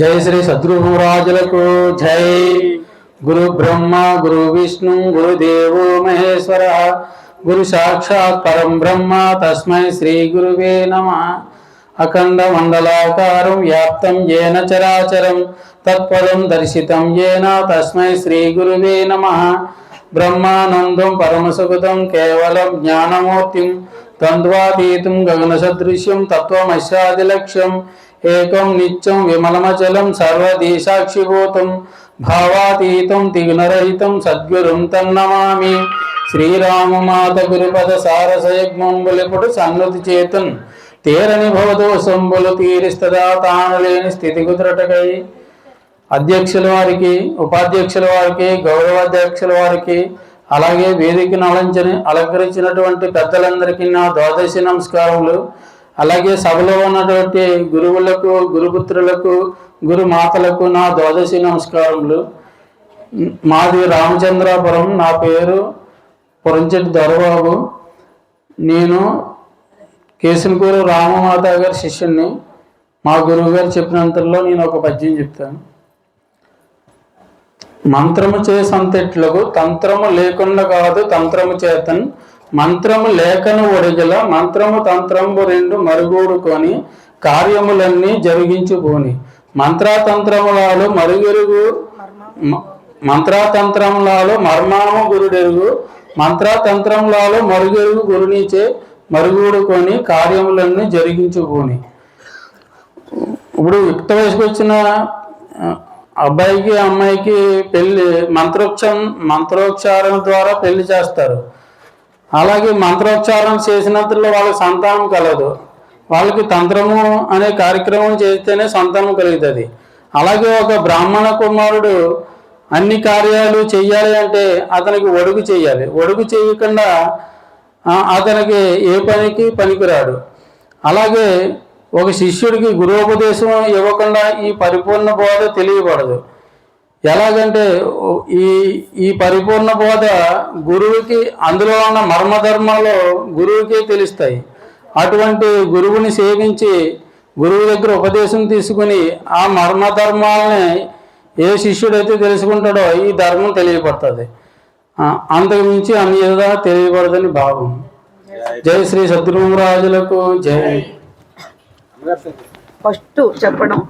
జై శ్రీ సద్గురురాజులకు జై. గురు బ్రహ్మ గురు విష్ణు గురుదేవో మహేశ్వర గురు సాక్షాత్ పరం బ్రహ్మ తస్మై శ్రీ గురువే నమ. అఖండ మండలాకారం వ్యాప్తం ఏన చరాచరం తత్పదం దర్శితం ఏన తస్మై శ్రీ గురువే నమ. బ్రహ్మానందం పరమసుఖదం కేవలం జ్ఞానమూర్తిం ద్వంద్వాతీతం గగనసదృశ్యం తత్వమశాదిలక్ష్యం ఏకం నిత్యం విమలమచలం సర్వదేశాక్షిభూతం భావాతీతం తిగుణరహితం సద్గురుం తన్నమామి శ్రీరామమాత గురుపద సారసయజ్ఞం బలిపుడు సన్నతి చేతన్ తేరని భవదోషంబులు తీరిస్తదా తాను లేని స్థితి కుదరటకై అధ్యక్షుల వారికి ఉపాధ్యక్షుల వారికి గౌరవాధ్యక్షుల వారికి అలాగే వేదికను అలంచని అలంకరించినటువంటి పెద్దలందరికీ నా ద్వాదశి నమస్కారములు. అలాగే సభలో ఉన్నటువంటి గురువులకు గురుపుత్రులకు గురుమాతలకు నా ద్వాదశి నమస్కారములు. మాది రామచంద్రాపురం నా పేరు పురంచెట్టి దొరబాబు. నేను కేసులకూరు రామమాత గారి శిష్యుణ్ణి. మా గురువు గారు చెప్పినంతలో నేను ఒక పద్యం చెప్తాను. మంత్రము చేసంతెట్లకు తంత్రము లేకుండా కాదు తంత్రము చేతన్. మంత్రము లేఖను ఒడిగల మంత్రము తంత్రము రెండు మరుగుడుకొని కార్యములన్నీ జరిగించుకోని. మంత్రతంత్రములాలు మరుగురుగు మ- మంత్రతంత్రములాలు మర్మాము గురుడెరుగు మంత్రతంత్రములాలు మరుగెరుగు గురునిచే మరుగుడుకొని కార్యములన్నీ జరిగించుకోని. ఇప్పుడు యుక్త వయసుకు వచ్చిన అబ్బాయికి అమ్మాయికి పెళ్ళి మంత్రోక్షం మంత్రోచ్చారణ ద్వారా పెళ్ళి చేస్తారు. అలాగే మంత్రోచ్చారణ చేసినంతలో వాళ్ళకి సంతానం కలదు వాళ్ళకి తంత్రము అనే కార్యక్రమం చేస్తేనే సంతానం కలుగుతుంది. అలాగే ఒక బ్రాహ్మణ కుమారుడు అన్ని కార్యాలు చెయ్యాలి అంటే అతనికి ఒడుగు చేయాలి ఒడుగు చేయకుండా అతనికి ఏ పనికి పనికిరాడు. అలాగే ఒక శిష్యుడికి గురువుపదేశం ఇవ్వకుండా ఈ పరిపూర్ణ బోధ తెలియబడదు ఎలాగంటే ఈ ఈ పరిపూర్ణ బోధ గురువుకి అందులో ఉన్న మర్మధర్మాలు గురువుకే తెలుస్తాయి. అటువంటి గురువుని సేవించి గురువు దగ్గర ఉపదేశం తీసుకుని ఆ మర్మధర్మాలని ఏ శిష్యుడైతే తెలుసుకుంటాడో ఈ ధర్మం తెలియబడుతుంది అంతకు మించి అన్యదా తెలియబడదని భావం. జై శ్రీ సద్గురురాజులకు జై. ఫస్ట్ చెప్పడం.